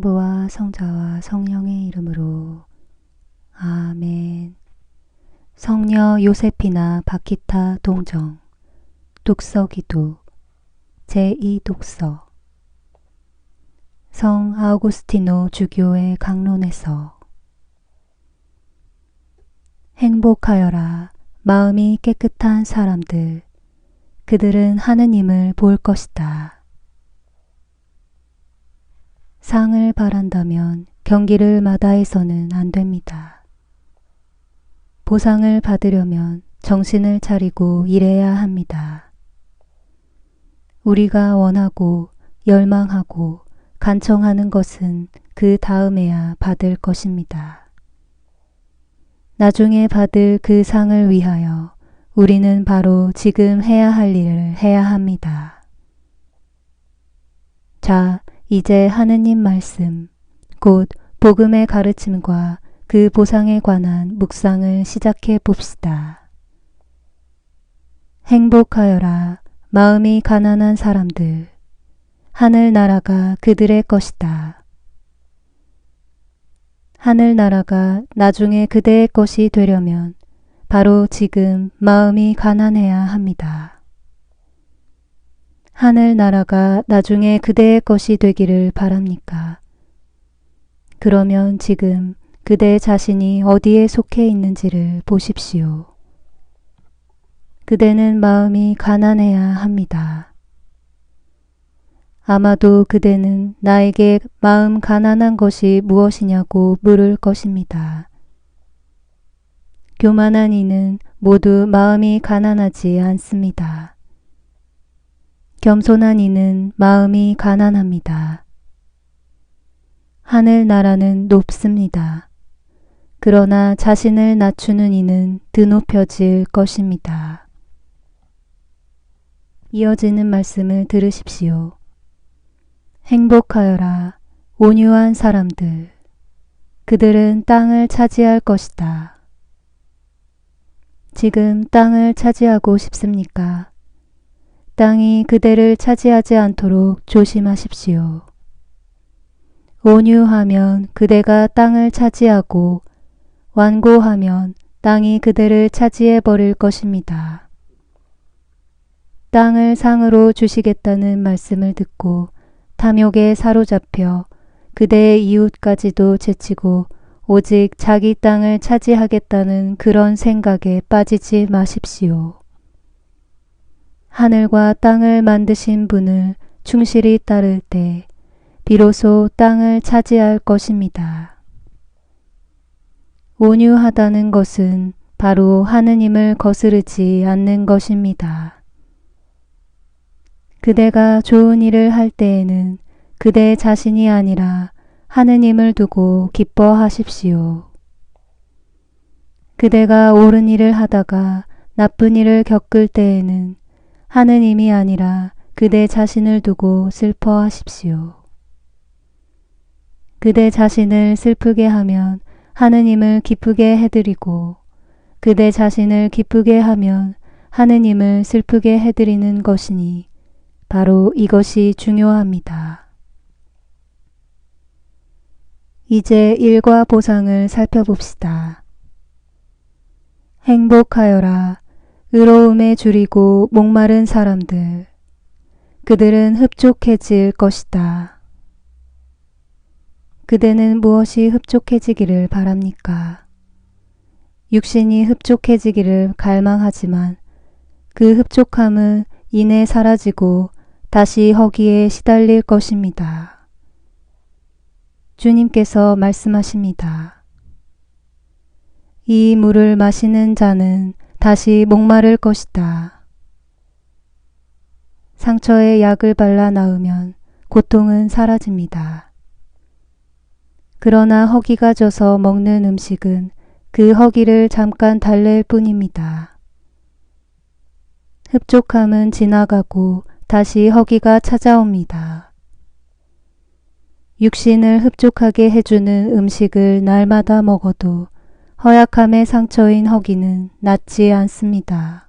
부와 성자와 성령의 이름으로 아멘. 성녀 요세피나 바키타 동정 독서기도 제2독서 성 아우구스티노 주교의 강론에서 행복하여라 마음이 깨끗한 사람들 그들은 하느님을 볼 것이다. 상을 바란다면 경기를 마다해서는 안 됩니다. 보상을 받으려면 정신을 차리고 일해야 합니다. 우리가 원하고 열망하고 간청하는 것은 그 다음에야 받을 것입니다. 나중에 받을 그 상을 위하여 우리는 바로 지금 해야 할 일을 해야 합니다. 자, 이제 하느님 말씀, 곧 복음의 가르침과 그 보상에 관한 묵상을 시작해 봅시다. 행복하여라 마음이 가난한 사람들 하늘나라가 그들의 것이다. 하늘나라가 나중에 그대의 것이 되려면 바로 지금 마음이 가난해야 합니다. 하늘나라가 나중에 그대의 것이 되기를 바랍니까? 그러면 지금 그대 자신이 어디에 속해 있는지를 보십시오. 그대는 마음이 가난해야 합니다. 아마도 그대는 나에게 마음 가난한 것이 무엇이냐고 물을 것입니다. 교만한 이는 모두 마음이 가난하지 않습니다. 겸손한 이는 마음이 가난합니다. 하늘나라는 높습니다. 그러나 자신을 낮추는 이는 드높여질 것입니다. 이어지는 말씀을 들으십시오. 행복하여라 온유한 사람들 그들은 땅을 차지할 것이다. 지금 땅을 차지하고 싶습니까? 땅이 그대를 차지하지 않도록 조심하십시오. 온유하면 그대가 땅을 차지하고 완고하면 땅이 그대를 차지해 버릴 것입니다. 땅을 상으로 주시겠다는 말씀을 듣고 탐욕에 사로잡혀 그대의 이웃까지도 제치고 오직 자기 땅을 차지하겠다는 그런 생각에 빠지지 마십시오. 하늘과 땅을 만드신 분을 충실히 따를 때 비로소 땅을 차지할 것입니다. 온유하다는 것은 바로 하느님을 거스르지 않는 것입니다. 그대가 좋은 일을 할 때에는 그대 자신이 아니라 하느님을 두고 기뻐하십시오. 그대가 옳은 일을 하다가 나쁜 일을 겪을 때에는 하느님이 아니라 그대 자신을 두고 슬퍼하십시오. 그대 자신을 슬프게 하면 하느님을 기쁘게 해드리고 그대 자신을 기쁘게 하면 하느님을 슬프게 해드리는 것이니 바로 이것이 중요합니다. 이제 일과 보상을 살펴봅시다. 행복하여라. 의로움에 줄이고 목마른 사람들. 그들은 흡족해질 것이다. 그대는 무엇이 흡족해지기를 바랍니까? 육신이 흡족해지기를 갈망하지만 그 흡족함은 이내 사라지고 다시 허기에 시달릴 것입니다. 주님께서 말씀하십니다. 이 물을 마시는 자는 다시 목마를 것이다. 상처에 약을 발라 나으면 고통은 사라집니다. 그러나 허기가 져서 먹는 음식은 그 허기를 잠깐 달랠 뿐입니다. 흡족함은 지나가고 다시 허기가 찾아옵니다. 육신을 흡족하게 해주는 음식을 날마다 먹어도 허약함의 상처인 허기는 낫지 않습니다.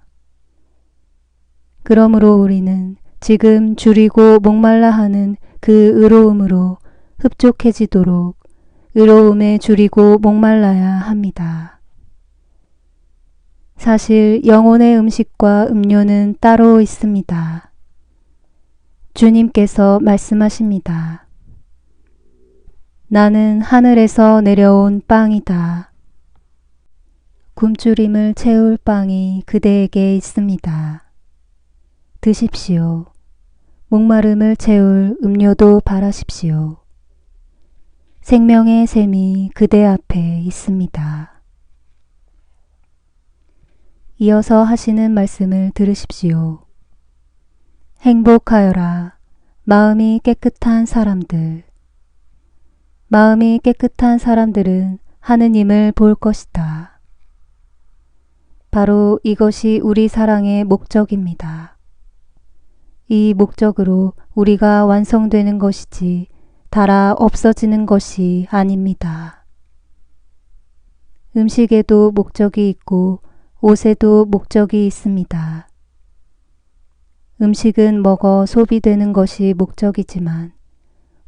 그러므로 우리는 지금 줄이고 목말라 하는 그 의로움으로 흡족해지도록 의로움에 줄이고 목말라야 합니다. 사실 영혼의 음식과 음료는 따로 있습니다. 주님께서 말씀하십니다. 나는 하늘에서 내려온 빵이다. 굶주림을 채울 빵이 그대에게 있습니다. 드십시오. 목마름을 채울 음료도 바라십시오. 생명의 샘이 그대 앞에 있습니다. 이어서 하시는 말씀을 들으십시오. 행복하여라. 마음이 깨끗한 사람들. 마음이 깨끗한 사람들은 하느님을 볼 것이다. 바로 이것이 우리 사랑의 목적입니다. 이 목적으로 우리가 완성되는 것이지 달아 없어지는 것이 아닙니다. 음식에도 목적이 있고 옷에도 목적이 있습니다. 음식은 먹어 소비되는 것이 목적이지만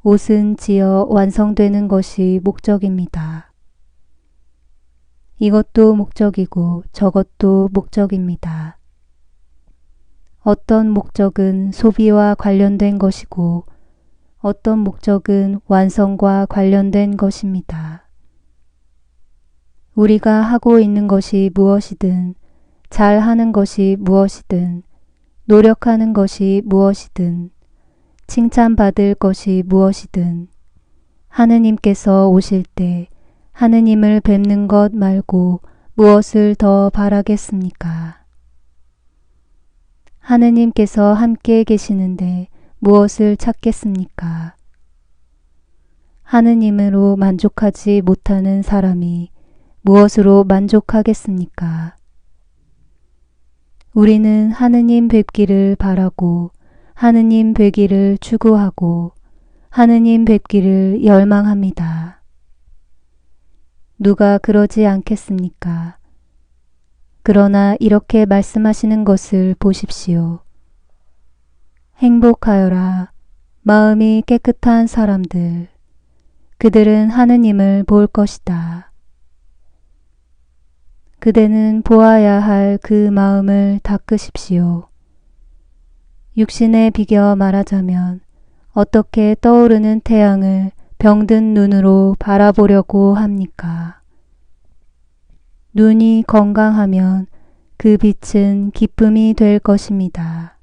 옷은 지어 완성되는 것이 목적입니다. 이것도 목적이고 저것도 목적입니다. 어떤 목적은 소비와 관련된 것이고 어떤 목적은 완성과 관련된 것입니다. 우리가 하고 있는 것이 무엇이든 잘 하는 것이 무엇이든 노력하는 것이 무엇이든 칭찬받을 것이 무엇이든 하느님께서 오실 때 하느님을 뵙는 것 말고 무엇을 더 바라겠습니까? 하느님께서 함께 계시는데 무엇을 찾겠습니까? 하느님으로 만족하지 못하는 사람이 무엇으로 만족하겠습니까? 우리는 하느님 뵙기를 바라고 하느님 뵙기를 추구하고 하느님 뵙기를 열망합니다. 누가 그러지 않겠습니까? 그러나 이렇게 말씀하시는 것을 보십시오. 행복하여라. 마음이 깨끗한 사람들. 그들은 하느님을 볼 것이다. 그대는 보아야 할 그 마음을 닦으십시오. 육신에 비겨 말하자면 어떻게 떠오르는 태양을 병든 눈으로 바라보려고 합니까? 눈이 건강하면 그 빛은 기쁨이 될 것입니다.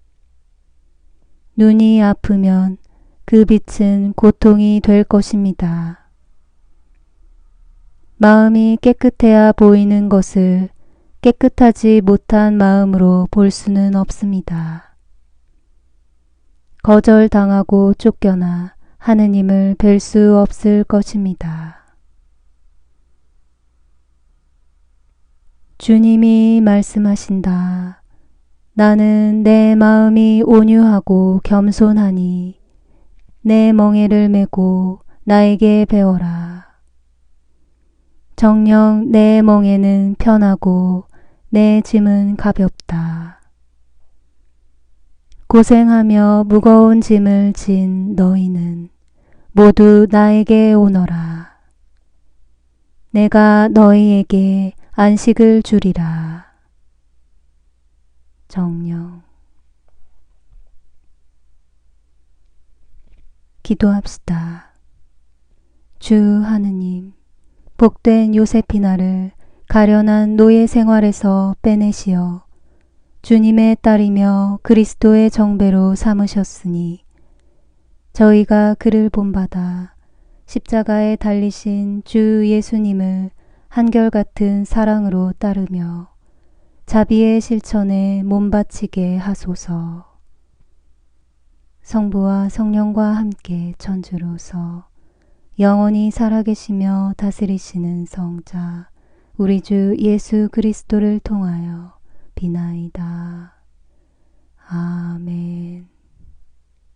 눈이 아프면 그 빛은 고통이 될 것입니다. 마음이 깨끗해야 보이는 것을 깨끗하지 못한 마음으로 볼 수는 없습니다. 거절당하고 쫓겨나 하느님을 뵐 수 없을 것입니다. 주님이 말씀하신다. 나는 내 마음이 온유하고 겸손하니 내 멍에를 메고 나에게 배워라. 정녕 내 멍에는 편하고 내 짐은 가볍다. 고생하며 무거운 짐을 진 너희는 모두 나에게 오너라. 내가 너희에게 안식을 주리라. 정령 기도합시다. 주 하느님, 복된 요세피나를 가련한 노예 생활에서 빼내시어 주님의 딸이며 그리스도의 정배로 삼으셨으니 저희가 그를 본받아 십자가에 달리신 주 예수님을 한결같은 사랑으로 따르며 자비의 실천에 몸바치게 하소서. 성부와 성령과 함께 천주로서 영원히 살아계시며 다스리시는 성자 우리 주 예수 그리스도를 통하여 비나이다. 아멘.